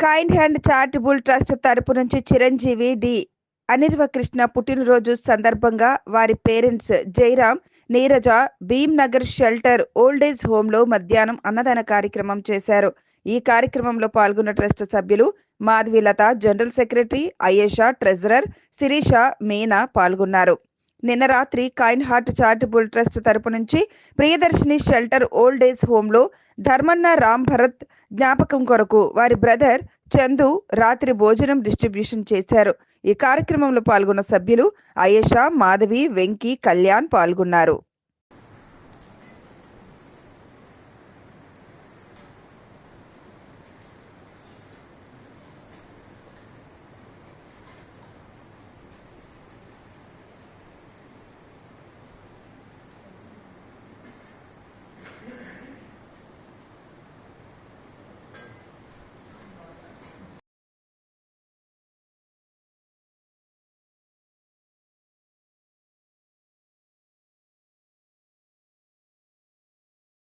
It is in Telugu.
కైండ్ హ్యాండ్ చారిటబుల్ ట్రస్ట్ తరపు నుంచి చిరంజీవి డి. అనిర్వకృష్ణ పుట్టినరోజు సందర్భంగా వారి parents Jairam Neeraja Bheemnagar shelter old age హోమ్లో మధ్యాహ్నం అన్నదాన కార్యక్రమం చేశారు. ఈ కార్యక్రమంలో పాల్గొన్న ట్రస్ట్ సభ్యులు Madhavilatha general secretary Ayesha treasurer Sirisha Meena పాల్గొన్నారు. నిన్న రాత్రి కైన్ హార్ట్ చారిటబుల్ ట్రస్ట్ తరపు నుంచి Priyadarshini shelter old age Dharmanna Ram Bharat జ్ఞాపకం కొరకు వారి బ్రదర్ చందు రాత్రి భోజనం డిస్ట్రిబ్యూషన్ చేశారు. ఈ కార్యక్రమంలో పాల్గొన్న సభ్యులు అయేషా మాధవి వెంకీ కళ్యాణ్ పాల్గొన్నారు.